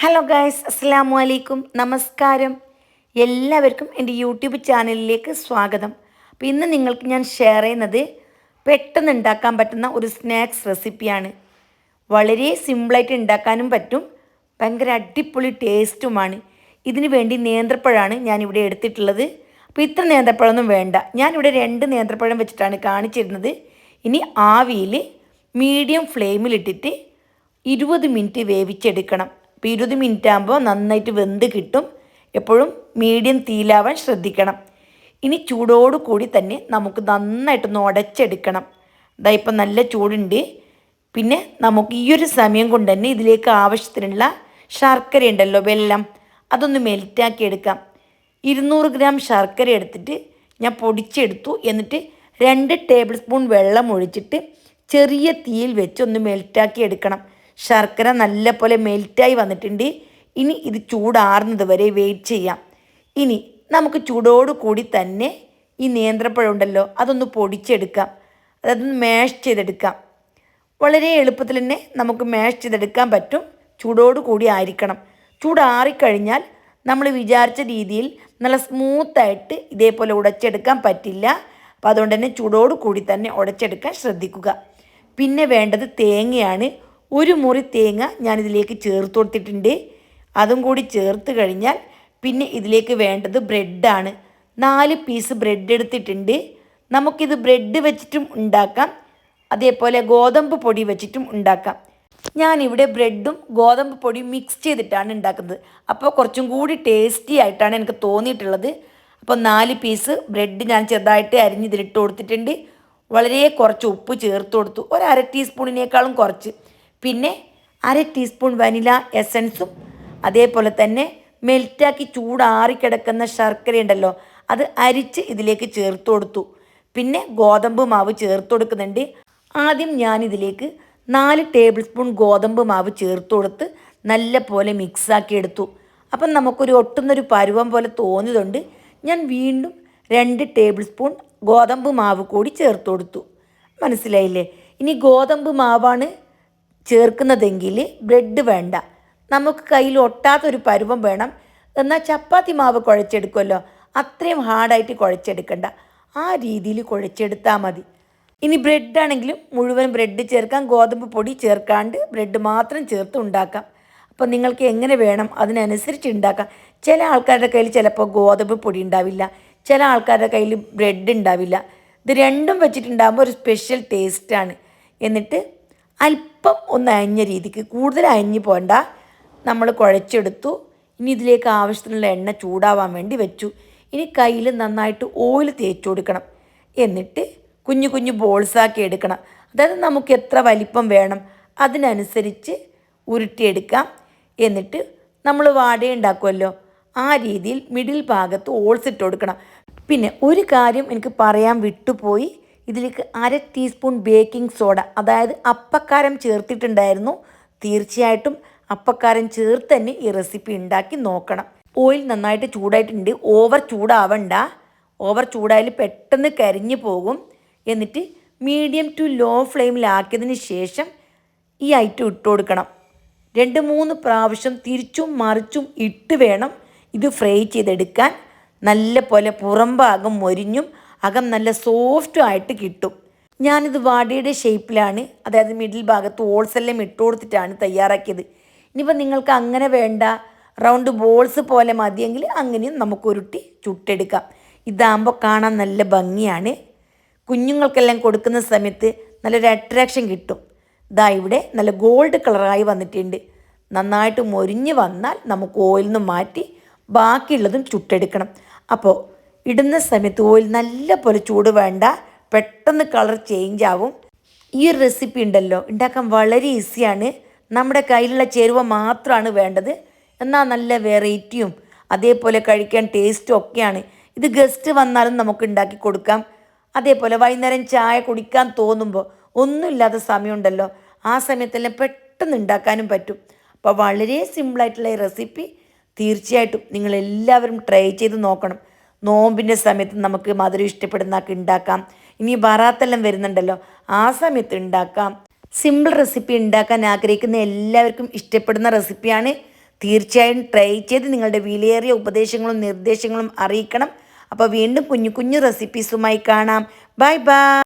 Hello guys അസ്സാം വലൈക്കും നമസ്കാരം എല്ലാവർക്കും എന്റെ യൂട്യൂബ് ചാനലിലേക്ക് സ്വാഗതം. അപ്പോൾ ഇന്ന് നിങ്ങൾക്ക് ഞാൻ ഷെയർ ചെയ്യുന്നത് പെട്ടെന്ന് ഉണ്ടാക്കാൻ പറ്റുന്ന ഒരു സ്നാക്സ് റെസിപ്പിയാണ് വളരെ സിമ്പിളായിട്ട് ഉണ്ടാക്കാനും പറ്റും. ഭയങ്കര അടിപൊളി ടേസ്റ്റുമാണ് ഇതിന് വേണ്ടി നേന്ത്രപ്പഴമാണ് ഞാനിവിടെ എടുത്തിട്ടുള്ളത്. അപ്പോൾ ഇത്ര നേന്ത്രപ്പഴമൊന്നും വേണ്ട. ഞാനിവിടെ രണ്ട് നേന്ത്രപ്പഴം വെച്ചിട്ടാണ് കാണിച്ചിരുന്നത്. ഇനി ആവിയിൽ മീഡിയം ഫ്ലെയിമിലിട്ടിട്ട് ഇരുപത് മിനിറ്റ് വേവിച്ചെടുക്കണം. അപ്പോൾ ഇരുപത് മിനിറ്റ് ആകുമ്പോൾ നന്നായിട്ട് വെന്ത് കിട്ടും. എപ്പോഴും മീഡിയം തീലാവാൻ ശ്രദ്ധിക്കണം. ഇനി ചൂടോട് കൂടി തന്നെ നമുക്ക് നന്നായിട്ടൊന്ന് ഉടച്ചെടുക്കണം. ഇതാ ഇപ്പം നല്ല ചൂടുണ്ട്. പിന്നെ നമുക്ക് ഈ ഒരു സമയം കൊണ്ട് തന്നെ ഇതിലേക്ക് ആവശ്യത്തിനുള്ള ശർക്കര ഉണ്ടല്ലോ വെല്ലം. അതൊന്ന് മെൽറ്റാക്കി എടുക്കാം. ഇരുന്നൂറ് ഗ്രാം ശർക്കര എടുത്തിട്ട് ഞാൻ പൊടിച്ചെടുത്തു. എന്നിട്ട് രണ്ട് ടേബിൾ സ്പൂൺ വെള്ളം ഒഴിച്ചിട്ട് ചെറിയ തീയിൽ വെച്ച് ഒന്ന് മെൽറ്റാക്കി എടുക്കണം. ശർക്കര നല്ലപോലെ മെൽറ്റായി വന്നിട്ടുണ്ട്. ഇനി ഇത് ചൂടാറുന്നത് വരെ വെയിറ്റ് ചെയ്യാം. ഇനി നമുക്ക് ചൂടോട് കൂടി തന്നെ ഈ നേന്ത്രപ്പഴം ഉണ്ടല്ലോ അതൊന്ന് പൊടിച്ചെടുക്കാം. അതൊന്ന് മാഷ് ചെയ്തെടുക്കാം. വളരെ എളുപ്പത്തിൽ തന്നെ നമുക്ക് മാഷ് ചെയ്തെടുക്കാൻ പറ്റും. ചൂടോട് കൂടി ആയിരിക്കണം. ചൂടാറിക്കഴിഞ്ഞാൽ നമ്മൾ വിചാരിച്ച രീതിയിൽ നല്ല സ്മൂത്തായിട്ട് ഇതേപോലെ ഉടച്ചെടുക്കാൻ പറ്റില്ല. അപ്പോൾ അതുകൊണ്ട് തന്നെ ചൂടോട് കൂടി തന്നെ ഉടച്ചെടുക്കാൻ ശ്രദ്ധിക്കുക. പിന്നെ വേണ്ടത് തേങ്ങയാണ്. ഒരു മുറി തേങ്ങ ഞാനിതിലേക്ക് ചേർത്ത് കൊടുത്തിട്ടുണ്ട് അതും കൂടി ചേർത്ത് കഴിഞ്ഞാൽ പിന്നെ ഇതിലേക്ക് വേണ്ടത് ബ്രെഡാണ്. നാല് പീസ് ബ്രെഡ് എടുത്തിട്ടുണ്ട്. നമുക്കിത് ബ്രെഡ് വെച്ചിട്ടും ഉണ്ടാക്കാം. അതേപോലെ ഗോതമ്പ് പൊടി വെച്ചിട്ടും ഉണ്ടാക്കാം. ഞാനിവിടെ ബ്രെഡും ഗോതമ്പ് പൊടിയും മിക്സ് ചെയ്തിട്ടാണ് ഉണ്ടാക്കുന്നത്. അപ്പോൾ കുറച്ചും കൂടി ടേസ്റ്റി ആയിട്ടാണ് എനിക്ക് തോന്നിയിട്ടുള്ളത്. അപ്പോൾ നാല് പീസ് ബ്രെഡ് ഞാൻ ചെറുതായിട്ട് അരിഞ്ഞിതിലിട്ട് കൊടുത്തിട്ടുണ്ട്. വളരെ കുറച്ച് ഉപ്പ് ചേർത്ത് കൊടുത്തു. ഒരു അര ടീസ്പൂണിനേക്കാളും കുറച്ച്. പിന്നെ അര ടീസ്പൂൺ വനില എസൻസും അതേപോലെ തന്നെ മെൽറ്റാക്കി ചൂടാറിക്കിടക്കുന്ന ശർക്കര ഉണ്ടല്ലോ അത് അരിച്ച് ഇതിലേക്ക് ചേർത്ത് കൊടുത്തു. പിന്നെ ഗോതമ്പ് മാവ് ചേർത്ത് കൊടുക്കുന്നുണ്ട്. ആദ്യം ഞാനിതിലേക്ക് നാല് ടേബിൾ സ്പൂൺ ഗോതമ്പ് മാവ് ചേർത്ത് കൊടുത്ത് നല്ല പോലെ മിക്സാക്കി എടുത്തു. അപ്പം നമുക്കൊരു ഒട്ടുന്നൊരു പരുവം പോലെ തോന്നിയതുകൊണ്ട് ഞാൻ വീണ്ടും രണ്ട് ടേബിൾ സ്പൂൺ ഗോതമ്പ് മാവ് കൂടി ചേർത്ത് കൊടുത്തു. മനസ്സിലായില്ലേ? ഇനി ഗോതമ്പ് മാവാണ് ചേർക്കുന്നതെങ്കിൽ ബ്രെഡ് വേണ്ട. നമുക്ക് കയ്യിൽ ഒട്ടാത്തൊരു പരുവം വേണം. എന്നാൽ ചപ്പാത്തി മാവ് കുഴച്ചെടുക്കുമല്ലോ. അത്രയും ഹാർഡായിട്ട് കുഴച്ചെടുക്കണ്ട. ആ രീതിയിൽ കുഴച്ചെടുത്താൽ മതി. ഇനി ബ്രെഡാണെങ്കിലും മുഴുവൻ ബ്രെഡ് ചേർക്കാം. ഗോതമ്പ് പൊടി ചേർക്കാണ്ട് ബ്രെഡ് മാത്രം ചേർത്ത് ഉണ്ടാക്കാം. അപ്പോൾ നിങ്ങൾക്ക് എങ്ങനെ വേണം അതിനനുസരിച്ച് ഉണ്ടാക്കാം. ചില ആൾക്കാരുടെ കയ്യിൽ ചിലപ്പോൾ ഗോതമ്പ് പൊടി ഉണ്ടാവില്ല. ചില ആൾക്കാരുടെ കയ്യിൽ ബ്രെഡ് ഉണ്ടാവില്ല. ഇത് രണ്ടും വെച്ചിട്ടുണ്ടാകുമ്പോൾ ഒരു സ്പെഷ്യൽ ടേസ്റ്റാണ്. എന്നിട്ട് അല്പം ഒന്ന് അയഞ്ഞ രീതിക്ക് കൂടുതൽ അയഞ്ഞു പോണ്ട. നമ്മൾ കുഴച്ചെടുത്തു. ഇനി ഇതിലേക്ക് ആവശ്യത്തിനുള്ള എണ്ണ ചൂടാവാൻ വേണ്ടി വെച്ചു. ഇനി കയ്യിൽ നന്നായിട്ട് ഓയിൽ തേച്ചു കൊടുക്കണം. എന്നിട്ട് കുഞ്ഞു കുഞ്ഞു ബോൾസാക്കി എടുക്കണം. അതായത് നമുക്ക് എത്ര വലിപ്പം വേണം അതിനനുസരിച്ച് ഉരുട്ടിയെടുക്കാം. എന്നിട്ട് നമ്മൾ വാടയുണ്ടാക്കുമല്ലോ ആ രീതിയിൽ മിഡിൽ ഭാഗത്ത് ഓൾസ് ഇട്ട് കൊടുക്കണം. പിന്നെ ഒരു കാര്യം എനിക്ക് പറയാൻ വിട്ടുപോയി. ഇതിലേക്ക് അര ടീസ്പൂൺ ബേക്കിംഗ് സോഡ അതായത് അപ്പക്കാരം ചേർത്തിട്ടുണ്ടായിരുന്നു. തീർച്ചയായിട്ടും അപ്പക്കാരം ചേർത്ത് തന്നെ ഈ റെസിപ്പി ഉണ്ടാക്കി നോക്കണം. ഓയിൽ നന്നായിട്ട് ചൂടായിട്ടുണ്ട്. ഓവർ ചൂടാവണ്ട. ഓവർ ചൂടായാൽ പെട്ടെന്ന് കരിഞ്ഞു പോകും. എന്നിട്ട് മീഡിയം ടു ലോ ഫ്ലെയിമിലാക്കിയതിന് ശേഷം ഈ ഐറ്റം ഇട്ട് കൊടുക്കണം. രണ്ട് മൂന്ന് പ്രാവശ്യം തിരിച്ചും മറിച്ചും ഇട്ട് വേണം ഇത് ഫ്രൈ ചെയ്തെടുക്കാൻ. നല്ല പോലെ പുറം ഭാഗം മൊരിഞ്ഞും അകം നല്ല സോഫ്റ്റും ആയിട്ട് കിട്ടും. ഞാനിത് വാടിയുടെ ഷേപ്പിലാണ് അതായത് മിഡിൽ ഭാഗത്ത് ഓൾസെല്ലാം ഇട്ട് കൊടുത്തിട്ടാണ് തയ്യാറാക്കിയത്. ഇനിയിപ്പോൾ നിങ്ങൾക്ക് അങ്ങനെ വേണ്ട റൗണ്ട് ബോൾസ് പോലെ മതിയെങ്കിൽ അങ്ങനെയും നമുക്ക് ഉരുട്ടി ചുട്ടെടുക്കാം. ഇതാകുമ്പോൾ കാണാൻ നല്ല ഭംഗിയാണ്. കുഞ്ഞുങ്ങൾക്കെല്ലാം കൊടുക്കുന്ന സമയത്ത് നല്ലൊരു അട്രാക്ഷൻ കിട്ടും. ഇതാ ഇവിടെ നല്ല ഗോൾഡ് കളറായി വന്നിട്ടുണ്ട്. നന്നായിട്ട് മൊരിഞ്ഞ് വന്നാൽ നമുക്ക് ഓയിൽ നിന്ന് മാറ്റി ബാക്കിയുള്ളതും ചുട്ടെടുക്കണം. അപ്പോൾ ഇടുന്ന സമയത്ത് ഓയിൽ നല്ല പോലെ ചൂട് വേണ്ട. പെട്ടെന്ന് കളർ ചേഞ്ച് ആവും. ഈ ഒരു റെസിപ്പി ഉണ്ടല്ലോ ഉണ്ടാക്കാൻ വളരെ ഈസിയാണ് നമ്മുടെ കയ്യിലുള്ള ചേരുവ മാത്രമാണ് വേണ്ടത്. എന്നാൽ നല്ല വെറൈറ്റിയും അതേപോലെ കഴിക്കാൻ ടേസ്റ്റും ഒക്കെയാണ്. ഇത് ഗസ്റ്റ് വന്നാലും നമുക്ക് ഉണ്ടാക്കി കൊടുക്കാം. അതേപോലെ വൈകുന്നേരം ചായ കുടിക്കാൻ തോന്നുമ്പോൾ ഒന്നുമില്ലാത്ത സമയമുണ്ടല്ലോ ആ സമയത്തെല്ലാം പെട്ടെന്ന് ഉണ്ടാക്കാനും പറ്റും. അപ്പോൾ വളരെ സിമ്പിളായിട്ടുള്ള ഈ റെസിപ്പി തീർച്ചയായിട്ടും നിങ്ങളെല്ലാവരും ട്രൈ ചെയ്ത് നോക്കണം. നോമ്പിന്റെ സമയത്ത് നമുക്ക് മധുരം ഇഷ്ടപ്പെടുന്നതൊക്കെ ഉണ്ടാക്കാം. ഇനി ബറാത്തെല്ലാം വരുന്നുണ്ടല്ലോ. ആ സമയത്ത് ഉണ്ടാക്കാം. സിമ്പിൾ റെസിപ്പി ഉണ്ടാക്കാൻ ആഗ്രഹിക്കുന്ന എല്ലാവർക്കും ഇഷ്ടപ്പെടുന്ന റെസിപ്പിയാണ് തീർച്ചയായും ട്രൈ ചെയ്ത് നിങ്ങളുടെ വിലയേറിയ ഉപദേശങ്ങളും നിർദ്ദേശങ്ങളും അറിയിക്കണം. അപ്പോൾ വീണ്ടും കുഞ്ഞു കുഞ്ഞു റെസിപ്പീസുമായി കാണാം. Bye bye